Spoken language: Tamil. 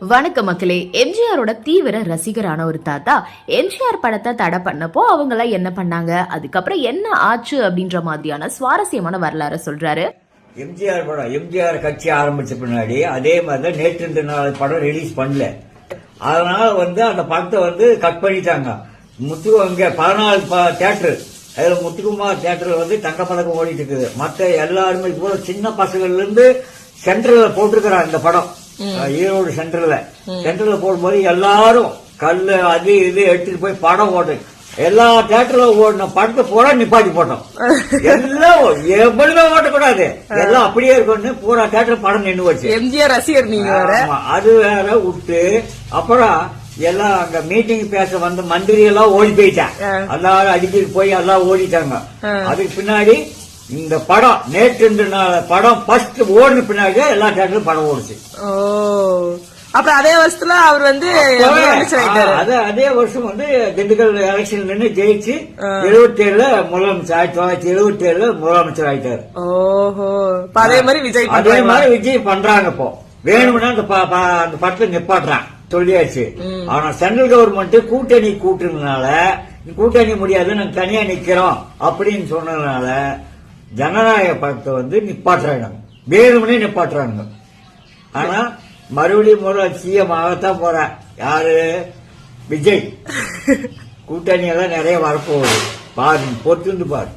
வணக்க மக்களே எம்ஜிஆரோட தீவிர ரசிகரான ஒரு தாத்தா எம்ஜிஆர் படத்தை தடை பண்ணப்போ அவங்களாம் என்ன பண்ணாங்க? அதுக்கப்புறம் என்ன ஆச்சு அப்படின்ற மாதிரியான சுவாரஸ்யமான வரலாறு சொல்றாரு. எம்ஜிஆர் படம் எம்ஜிஆர் கட்சி ஆரம்பிச்ச பின்னாடி அதே மாதிரி தான் நேற்று இந்த நாள் படம் ரிலீஸ் பண்ணல. அதனால வந்து அந்த படத்தை வந்து கட் பண்ணிட்டாங்க. முத்து அங்க பதினாலு தியேட்டர் அதுல முத்துக்குமார் தியேட்டர்ல வந்து தங்கப்பதக்கம் ஓடிட்டு இருக்குது. மற்ற எல்லாருமே இப்போ சின்ன பசங்கள்ல இருந்து சென்ட்ரல்ல போட்டிருக்கிறாங்க இந்த படம். ஈரோடு சென்டர்ல சென்டர்ல போடும்போது எல்லாரும் கல்லு அது இது எடுத்துட்டு போய் படம் ஓட்டு எல்லா தியேட்டர்ல ஓடின படத்தை பூரா நிப்பாட்டி போட்டோம். எல்லாம் எப்படிமே ஓட்டக்கூடாது. எல்லாம் அப்படியே இருக்கும்னு பூரா தியேட்டர் படம் நின்று வச்சு எம்ஜிஆர் ரசிகர் நீங்க அது வேற விட்டு அப்புறம் எல்லாம் அங்க மீட்டிங் பேச வந்த மந்திரி எல்லாம் ஓடி போயிட்டான். எல்லாரும் அடிச்சுட்டு போய் எல்லாம் ஓடிட்டாங்க. அதுக்கு பின்னாடி இந்த படம் நேற்று படம் ஃபர்ஸ்ட் ஓடின பின்னாடி எல்லா தியேட்டரும் படம் ஓடுச்சு. ஓ. அப்புறம் அதே வருஷத்துல அவர் வந்து அதே அதே வருஷம் வந்து திண்டுக்கல் எலெக்ஷன் நின்று ஜெயிச்சு. எழுபத்தி ஏழுல முதலமைச்சர் ஆயிரத்தி தொள்ளாயிரத்தி எழுபத்தி ஏழுல முதலமைச்சர் ஆயிட்டாரு. ஓஹோ. அதே மாதிரி விஜய் அதே பண்றாங்க. மாதிரி விஜய் பண்றாங்க இப்போ. வேணும்னா அந்த அந்த படத்தை நிப்பாட்டுறான் சொல்லியாச்சு. ஆனா சென்ட்ரல் கவர்மெண்ட் கூட்டணி கூட்டுறதுனால கூட்டணி முடியாது நாங்க தனியா நிக்கிறோம் அப்படின்னு சொன்னதுனால ஜனநாயக படத்தை வந்து நிப்பாட்டுறாங்க. வேணும்னே நிப்பாட்டுறாங்க. ஆனா மறுபடியும் முறை சிஎம் ஆகத்தான் போறேன் யாரு? விஜய். கூட்டணி எல்லாம் நிறைய வரப்போகுது. பாரு பொறுத்து பாரு